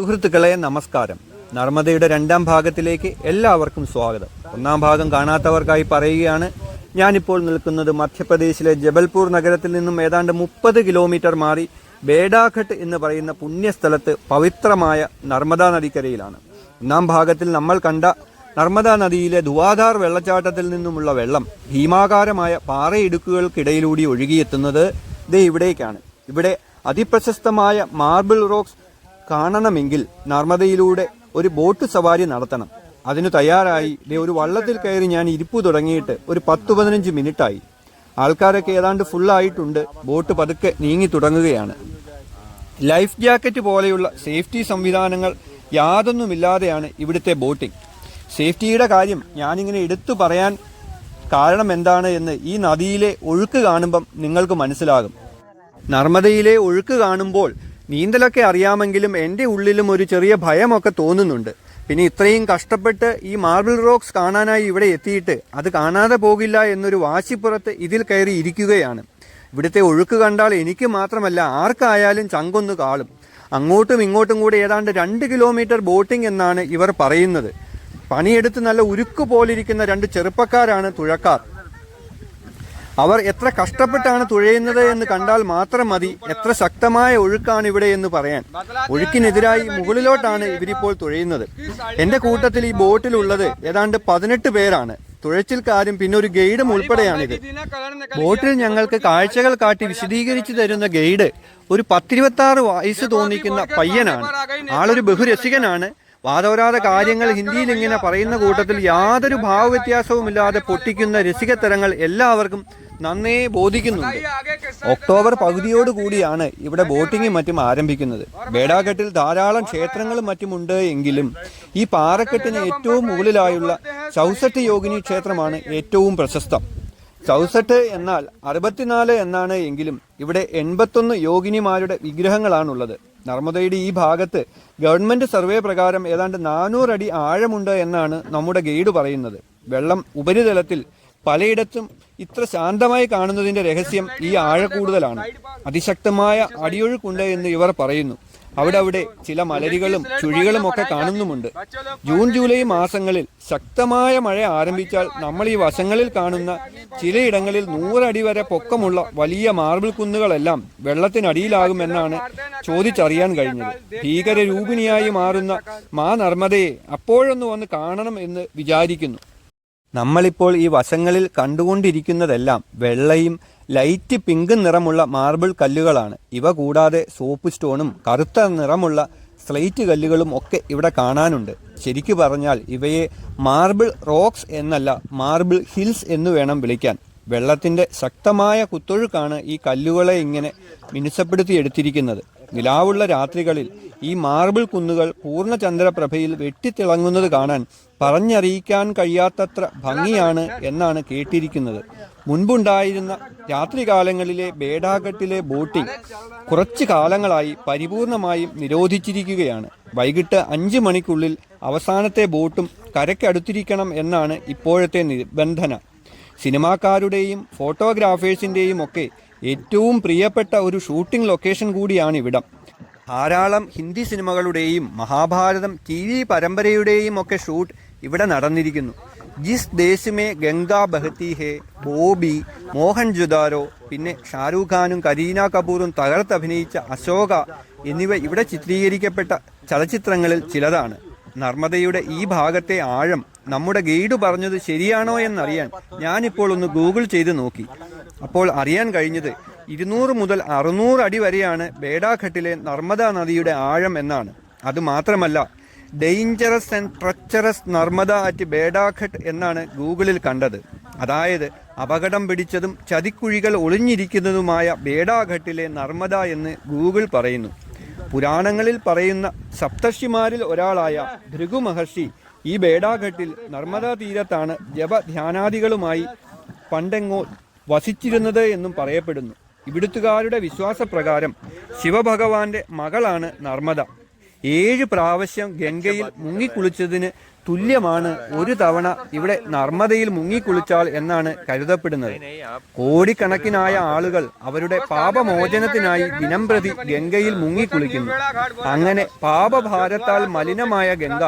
സുഹൃത്തുക്കളെ നമസ്കാരം. നർമ്മദയുടെ രണ്ടാം ഭാഗത്തിലേക്ക് എല്ലാവർക്കും സ്വാഗതം. ഒന്നാം ഭാഗം കാണാത്തവർക്കായി പറയുകയാണ് ഞാനിപ്പോൾ നിൽക്കുന്നത് മധ്യപ്രദേശിലെ ജബൽപൂർ നഗരത്തിൽ നിന്നും ഏതാണ്ട് മുപ്പത് കിലോമീറ്റർ മാറി ബേഡാഘട്ട് എന്ന് പറയുന്ന പുണ്യസ്ഥലത്ത് പവിത്രമായ നർമ്മദാ നദിക്കരയിലാണ്. ഒന്നാം ഭാഗത്തിൽ നമ്മൾ കണ്ട നർമ്മദാ നദിയിലെ ധുവാധാർ വെള്ളച്ചാട്ടത്തിൽ നിന്നുമുള്ള വെള്ളം ഭീമാകാരമായ പാറയിടുക്കുകൾക്കിടയിലൂടെ ഒഴുകിയെത്തുന്നത് ഇത് ഇവിടേക്കാണ്. ഇവിടെ അതിപ്രശസ്തമായ മാർബിൾ റോക്സ് കാണണമെങ്കിൽ നർമ്മദയിലൂടെ ഒരു ബോട്ട് സവാരി നടത്തണം. അതിനു തയ്യാറായി ദേ ഒരു വള്ളത്തിൽ കയറി ഞാൻ ഇരിപ്പ് തുടങ്ങിയിട്ട് ഒരു പത്ത് പതിനഞ്ച് മിനിറ്റായി. ആൾക്കാരൊക്കെ ഏതാണ്ട് ഫുള്ളായിട്ടുണ്ട്. ബോട്ട് പതുക്കെ നീങ്ങി തുടങ്ങുകയാണ്. ലൈഫ് ജാക്കറ്റ് പോലെയുള്ള സേഫ്റ്റി സംവിധാനങ്ങൾ യാതൊന്നുമില്ലാതെയാണ് ഇവിടുത്തെ ബോട്ടിംഗ്. സേഫ്റ്റിയുടെ കാര്യം ഞാനിങ്ങനെ എടുത്തു പറയാൻ കാരണം എന്താണ് എന്ന് ഈ നദിയിലെ ഒഴുക്ക് കാണുമ്പം നിങ്ങൾക്ക് മനസ്സിലാകും. നർമ്മദയിലെ ഒഴുക്ക് കാണുമ്പോൾ നീന്തലൊക്കെ അറിയാമെങ്കിലും എന്റെ ഉള്ളിലും ഒരു ചെറിയ ഭയമൊക്കെ തോന്നുന്നുണ്ട്. പിന്നെ ഇത്രയും കഷ്ടപ്പെട്ട് ഈ മാർബിൾ റോക്സ് കാണാനായി ഇവിടെ എത്തിയിട്ട് അത് കാണാതെ പോകില്ല എന്നൊരു വാശിപ്പുറത്ത് ഇതിൽ കയറി ഇരിക്കുകയാണ്. ഇവിടുത്തെ ഒഴുക്ക് കണ്ടാൽ എനിക്ക് മാത്രമല്ല ആർക്കായാലും ചങ്കൊന്ന് കാളും. അങ്ങോട്ടും ഇങ്ങോട്ടും കൂടെ ഏതാണ്ട് രണ്ട് കിലോമീറ്റർ ബോട്ടിംഗ് എന്നാണ് ഇവർ പറയുന്നത്. പണിയെടുത്ത് നല്ല ഉരുക്ക് പോലിരിക്കുന്ന രണ്ട് ചെറുപ്പക്കാരാണ് തുഴക്കാർ. അവർ എത്ര കഷ്ടപ്പെട്ടാണ് തുഴയുന്നത് എന്ന് കണ്ടാൽ മാത്രം മതി. എത്ര ശക്തമായ ഒഴുക്കാണ് ഇവിടെ എന്ന് പറയാൻ. ഒഴുക്കിനെതിരായി മുകളിലോട്ടാണ് ഇവരിപ്പോൾ തുഴയുന്നത്. എന്റെ കൂട്ടത്തിൽ ഈ ബോട്ടിലുള്ളത് ഏതാണ്ട് പതിനെട്ട് പേരാണ്. തുഴച്ചിൽക്കാരും പിന്നെ ഒരു ഗൈഡും ഉൾപ്പെടെയാണിത്. ബോട്ടിൽ ഞങ്ങൾക്ക് കാഴ്ചകൾ കാട്ടി വിശദീകരിച്ചു തരുന്ന ഗൈഡ് ഒരു പത്തിരുപത്തി ആറ് വയസ്സ് തോന്നിക്കുന്ന പയ്യനാണ്. ആളൊരു ബഹുരസികനാണ്. വാദവരാത കാര്യങ്ങൾ ഹിന്ദിയിൽ ഇങ്ങനെ പറയുന്ന കൂട്ടത്തിൽ യാതൊരു ഭാവവ്യത്യാസവുമില്ലാതെ പൊട്ടിക്കുന്ന രസികത്തരങ്ങൾ എല്ലാവർക്കും നന്നേ ബോധിക്കുന്നുണ്ട്. ഒക്ടോബർ പകുതിയോട് കൂടിയാണ് ഇവിടെ ബോട്ടിങ്ങും മറ്റും ആരംഭിക്കുന്നത്. ബേഡാഘട്ടിൽ ധാരാളം ക്ഷേത്രങ്ങളും മറ്റുമുണ്ട് എങ്കിലും ഈ പാറക്കെട്ടിന് ഏറ്റവും മുകളിലായുള്ള ചൗസട്ട് യോഗിനി ക്ഷേത്രമാണ് ഏറ്റവും പ്രശസ്തം. ചൗസട്ട് എന്നാൽ അറുപത്തിനാല് എന്നാണ് എങ്കിലും ഇവിടെ എൺപത്തൊന്ന് യോഗിനിമാരുടെ വിഗ്രഹങ്ങളാണുള്ളത്. നർമ്മദയുടെ ഈ ഭാഗത്ത് ഗവൺമെന്റ് സർവേ പ്രകാരം ഏതാണ്ട് നാനൂറടി ആഴമുണ്ട് എന്നാണ് നമ്മുടെ ഗൈഡ് പറയുന്നത്. വെള്ളം ഉപരിതലത്തിൽ പലയിടത്തും ഇത്ര ശാന്തമായി കാണുന്നതിന്റെ രഹസ്യം ഈ ആഴക്കൂടുതലാണ്. അതിശക്തമായ അടിയൊഴുക്കുണ്ട് എന്ന് ഇവർ പറയുന്നു. അവിടെ അവിടെ ചില മലരികളും ചുഴികളും ഒക്കെ കാണുന്നുമുണ്ട്. ജൂൺ ജൂലൈ മാസങ്ങളിൽ ശക്തമായ മഴ ആരംഭിച്ചാൽ നമ്മൾ ഈ വശങ്ങളിൽ കാണുന്ന ചിലയിടങ്ങളിൽ നൂറടി വരെ പൊക്കമുള്ള വലിയ മാർബിൾ കുന്നുകളെല്ലാം വെള്ളത്തിനടിയിലാകുമെന്നാണ് ചോദിച്ചറിയാൻ കഴിഞ്ഞത്. ഭീകരരൂപിണിയായി മാറുന്ന മാ നർമ്മദയെ അപ്പോഴൊന്ന് വന്ന് കാണണം എന്ന് വിചാരിക്കുന്നു. നമ്മളിപ്പോൾ ഈ വശങ്ങളിൽ കണ്ടുകൊണ്ടിരിക്കുന്നതെല്ലാം വെള്ളയും ലൈറ്റ് പിങ്ക് നിറമുള്ള മാർബിൾ കല്ലുകളാണ്. ഇവ കൂടാതെ സോപ്പ് സ്റ്റോണും കറുത്ത നിറമുള്ള സ്ലേറ്റ് കല്ലുകളും ഒക്കെ ഇവിടെ കാണാനുണ്ട്. ശരിക്കു പറഞ്ഞാൽ ഇവയെ മാർബിൾ റോക്സ് എന്നല്ല മാർബിൾ ഹിൽസ് എന്ന് വേണം വിളിക്കാൻ. വെള്ളത്തിന്റെ ശക്തമായ കുത്തൊഴുക്കാണ് ഈ കല്ലുകളെ ഇങ്ങനെ മിനുസപ്പെടുത്തി എടുത്തിരിക്കുന്നത് നിലാവുള്ള രാത്രികളിൽ ഈ മാർബിൾ കുന്നുകൾ പൂർണ ചന്ദ്രപ്രഭയിൽ വെട്ടിത്തിളങ്ങുന്നത് കാണാൻ പറഞ്ഞറിയിക്കാൻ കഴിയാത്തത്ര ഭംഗിയാണ് എന്നാണ് കേട്ടിരിക്കുന്നത്. മുൻപുണ്ടായിരുന്ന രാത്രികാലങ്ങളിലെ ബേഡാഘട്ടിലെ ബോട്ടിംഗ് കുറച്ച് കാലങ്ങളായി പരിപൂർണമായും നിരോധിച്ചിരിക്കുകയാണ്. വൈകിട്ട് അഞ്ച് മണിക്കുള്ളിൽ അവസാനത്തെ ബോട്ടും കരയ്ക്കടുത്തിരിക്കണം എന്നാണ് ഇപ്പോഴത്തെ നിബന്ധന. സിനിമാക്കാരുടെയും ഫോട്ടോഗ്രാഫേഴ്സിന്റെയും ഒക്കെ ഏറ്റവും പ്രിയപ്പെട്ട ഒരു ഷൂട്ടിംഗ് ലൊക്കേഷൻ കൂടിയാണ് ഇവിടം. ധാരാളം ഹിന്ദി സിനിമകളുടെയും മഹാഭാരതം ടി വി പരമ്പരയുടെയും ഒക്കെ ഷൂട്ട് ഇവിടെ നടന്നിരിക്കുന്നു. ജിസ് ദേശമേ ഗംഗാ ബഹത്തി ഹേ ബോബി മോഹൻ ജുദാരോ പിന്നെ ഷാരൂഖ് ഖാനും കരീന കപൂറും തകർത്തഭിനയിച്ച അശോക എന്നിവ ഇവിടെ ചിത്രീകരിക്കപ്പെട്ട ചലച്ചിത്രങ്ങളിൽ ചിലതാണ്. നർമ്മദയുടെ ഈ ഭാഗത്തെ ആഴം നമ്മുടെ ഗൈഡ് പറഞ്ഞത് ശരിയാണോ എന്നറിയാൻ ഞാനിപ്പോൾ ഒന്ന് ഗൂഗിൾ ചെയ്ത് നോക്കി. അപ്പോൾ അറിയാൻ കഴിഞ്ഞത് ഇരുന്നൂറ് മുതൽ അറുന്നൂറ് അടി വരെയാണ് ബേഡാഘട്ടിലെ നർമ്മദ നദിയുടെ ആഴം എന്നാണ്. അത് മാത്രമല്ല dangerous and treacherous Narmada at ബേഡാഘട്ട് എന്നാണ് ഗൂഗിളിൽ കണ്ടത്. അതായത് അപകടം പിടിച്ചതും ചതിക്കുഴികൾ ഒളിഞ്ഞിരിക്കുന്നതുമായ ബേഡാഘട്ടിലെ നർമ്മദ എന്ന് ഗൂഗിൾ പറയുന്നു. പുരാണങ്ങളിൽ പറയുന്ന സപ്തർഷിമാരിൽ ഒരാളായ ഭൃഗു മഹർഷി ഈ ബേഡാഘട്ടിൽ നർമ്മദാ തീരത്താണ് ജപധ്യാനാദികളുമായി പണ്ടെങ്ങോ വസിച്ചിരുന്നത് എന്നും പറയപ്പെടുന്നു. ഇവിടുത്തുകാരുടെ വിശ്വാസപ്രകാരം ശിവഭഗവാന്റെ മകളാണ് നർമ്മദ. ഏഴ് പ്രാവശ്യം ഗംഗയിൽ മുങ്ങിക്കുളിച്ചതിന് തുല്യമാണ് ഒരു തവണ ഇവിടെ നർമ്മദയിൽ മുങ്ങിക്കുളിച്ചാൽ എന്നാണ് കരുതപ്പെടുന്നത്. കോടിക്കണക്കിനായ ആളുകൾ അവരുടെ പാപമോചനത്തിനായി ദിനംപ്രതി ഗംഗയിൽ മുങ്ങിക്കുളിക്കുന്നു. അങ്ങനെ പാപഭാരത്താൽ മലിനമായ ഗംഗ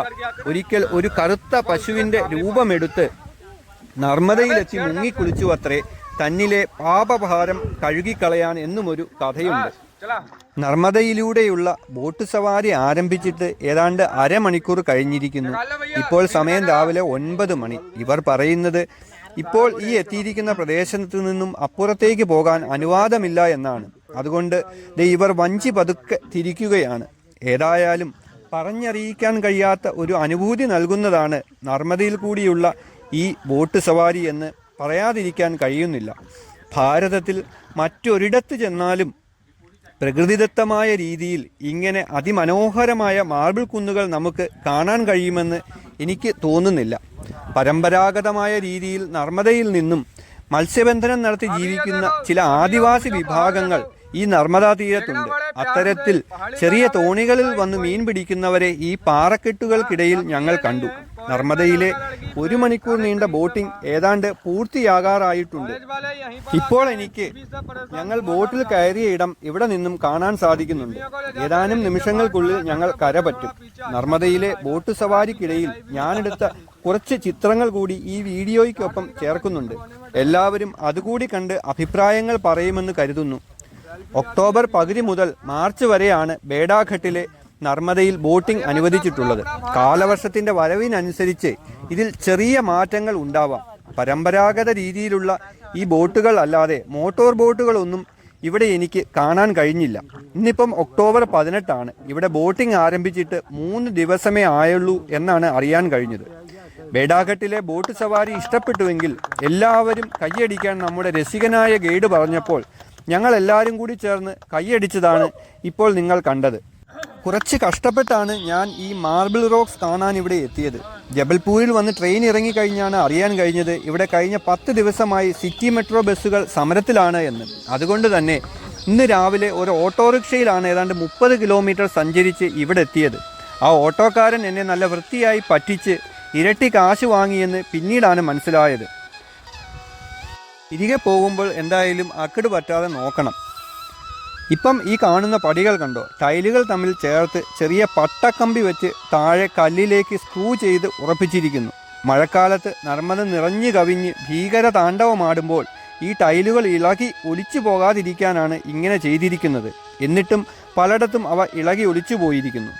ഒരിക്കൽ ഒരു കറുത്ത പശുവിന്റെ രൂപമെടുത്ത് നർമ്മദയിലെത്തി മുങ്ങിക്കുളിച്ചു അത്രേ തന്നിലെ പാപഭാരം കഴുകിക്കളയാൻ എന്നുമൊരു കഥയുണ്ട്. നർമ്മദയിലൂടെയുള്ള ബോട്ട് സവാരി ആരംഭിച്ചിട്ട് ഏതാണ്ട് അരമണിക്കൂർ കഴിഞ്ഞിരിക്കുന്നു. ഇപ്പോൾ സമയം രാവിലെ ഒൻപത് മണി. ഇവർ പറയുന്നത് ഇപ്പോൾ ഈ എത്തിയിരിക്കുന്ന പ്രദേശത്തു നിന്നും അപ്പുറത്തേക്ക് പോകാൻ അനുവാദമില്ല എന്നാണ്. അതുകൊണ്ട് ഇവർ വഞ്ചി പതുക്കെ തിരിക്കുകയാണ്. ഏതായാലും പറഞ്ഞറിയിക്കാൻ കഴിയാത്ത ഒരു അനുഭൂതി നൽകുന്നതാണ് നർമ്മദയിൽ കൂടിയുള്ള ഈ ബോട്ട് സവാരി എന്ന് പറയാതിരിക്കാൻ കഴിയുന്നില്ല. ഭാരതത്തിൽ മറ്റൊരിടത്ത് ചെന്നാലും പ്രകൃതിദത്തമായ രീതിയിൽ ഇങ്ങനെ അതിമനോഹരമായ മാർബിൾ കുന്നുകൾ നമുക്ക് കാണാൻ കഴിയുമെന്ന് എനിക്ക് തോന്നുന്നില്ല. പരമ്പരാഗതമായ രീതിയിൽ നർമ്മദയിൽ നിന്നും മത്സ്യബന്ധനം നടത്തി ജീവിക്കുന്ന ചില ആദിവാസി വിഭാഗങ്ങൾ ഈ നർമ്മദാ തീരത്തുണ്ട്. അത്തരത്തിൽ ചെറിയ തോണികളിൽ വന്ന് മീൻ പിടിക്കുന്നവരെ ഈ പാറക്കെട്ടുകൾക്കിടയിൽ ഞങ്ങൾ കണ്ടു. നർമ്മദയിലെ ഒരു മണിക്കൂർ നീണ്ട ബോട്ടിംഗ് ഏതാണ്ട് പൂർത്തിയാകാറായിട്ടുണ്ട്. ഇപ്പോൾ എനിക്ക് ഞങ്ങൾ ബോട്ടിൽ കയറിയ ഇടം ഇവിടെ നിന്നും കാണാൻ സാധിക്കുന്നുണ്ട്. ഏതാനും നിമിഷങ്ങൾക്കുള്ളിൽ ഞങ്ങൾ കരപറ്റും നർമ്മദയിലെ ബോട്ട് സവാരിക്കിടയിൽ ഞാനെടുത്ത കുറച്ച് ചിത്രങ്ങൾ കൂടി ഈ വീഡിയോയ്ക്കൊപ്പം ചേർക്കുന്നുണ്ട്. എല്ലാവരും അതുകൂടി കണ്ട് അഭിപ്രായങ്ങൾ പറയുമെന്ന് കരുതുന്നു. ഒക്ടോബർ പകുതി മുതൽ മാർച്ച് വരെയാണ് ബേഡാഘട്ടിലെ നർമ്മദയിൽ ബോട്ടിംഗ് അനുവദിച്ചിട്ടുള്ളത്. കാലവർഷത്തിന്റെ വരവിനനുസരിച്ച് ഇതിൽ ചെറിയ മാറ്റങ്ങൾ ഉണ്ടാവാം. പരമ്പരാഗത രീതിയിലുള്ള ഈ ബോട്ടുകൾ അല്ലാതെ മോട്ടോർ ബോട്ടുകളൊന്നും ഇവിടെ എനിക്ക് കാണാൻ കഴിഞ്ഞില്ല. ഇന്നിപ്പം ഒക്ടോബർ പതിനെട്ടാണ്. ഇവിടെ ബോട്ടിംഗ് ആരംഭിച്ചിട്ട് മൂന്ന് ദിവസമേ ആയുള്ളൂ എന്നാണ് അറിയാൻ കഴിഞ്ഞത്. ബേഡാഘട്ടിലെ ബോട്ട് സവാരി ഇഷ്ടപ്പെട്ടുവെങ്കിൽ എല്ലാവരും കൈയടിക്കാൻ നമ്മുടെ രസികനായ ഗൈഡ് പറഞ്ഞപ്പോൾ ഞങ്ങൾ എല്ലാവരും കൂടി ചേർന്ന് കൈയടിച്ചതാണ് ഇപ്പോൾ നിങ്ങൾ കണ്ടത്. കുറച്ച് കഷ്ടപ്പെട്ടാണ് ഞാൻ ഈ മാർബിൾ റോക്സ് കാണാൻ ഇവിടെ എത്തിയത്. ജബൽപൂരിൽ വന്ന് ട്രെയിൻ ഇറങ്ങിക്കഴിഞ്ഞാണ് അറിയാൻ കഴിഞ്ഞത് ഇവിടെ കഴിഞ്ഞ പത്ത് ദിവസമായി സിറ്റി മെട്രോ ബസ്സുകൾ സമരത്തിലാണ് എന്ന്. അതുകൊണ്ട് തന്നെ ഇന്ന് രാവിലെ ഒരു ഓട്ടോറിക്ഷയിലാണ് ഏതാണ്ട് മുപ്പത് കിലോമീറ്റർ സഞ്ചരിച്ച് ഇവിടെ എത്തിയത്. ആ ഓട്ടോക്കാരൻ എന്നെ നല്ല വൃത്തിയായി പറ്റിച്ച് ഇരട്ടി കാശ് വാങ്ങിയെന്ന് പിന്നീടാണ് മനസ്സിലായത്. തിരികെ പോകുമ്പോൾ എന്തായാലും അക്കട് പറ്റാതെ നോക്കണം. ഇപ്പം ഈ കാണുന്ന പടികൾ കണ്ടോ? ടൈലുകൾ തമ്മിൽ ചേർത്ത് ചെറിയ പട്ടക്കമ്പി വെച്ച് താഴെ കല്ലിലേക്ക് സ്ക്രൂ ചെയ്ത് ഉറപ്പിച്ചിരിക്കുന്നു. മഴക്കാലത്ത് നർമ്മദ നിറഞ്ഞു കവിഞ്ഞ് ഭീകര താണ്ഡവമാടുമ്പോൾ ഈ ടൈലുകൾ ഇളകി ഒലിച്ചു പോകാതിരിക്കാനാണ് ഇങ്ങനെ ചെയ്തിരിക്കുന്നത്. എന്നിട്ടും പലയിടത്തും അവ ഇളകി ഒലിച്ചു പോയിരിക്കുന്നു.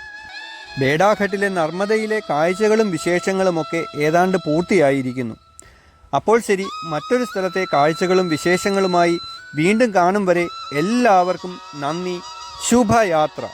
ബേഡാഘട്ടിലെ നർമ്മദയിലെ കാഴ്ചകളും വിശേഷങ്ങളുമൊക്കെ ഏതാണ്ട് പൂർത്തിയായിരിക്കുന്നു. അപ്പോൾ ശരി മറ്റൊരു സ്ഥലത്തെ കാഴ്ചകളും വിശേഷങ്ങളുമായി വീണ്ടും കാണും വരെ എല്ലാവർക്കും നന്ദി. ശുഭയാത്ര.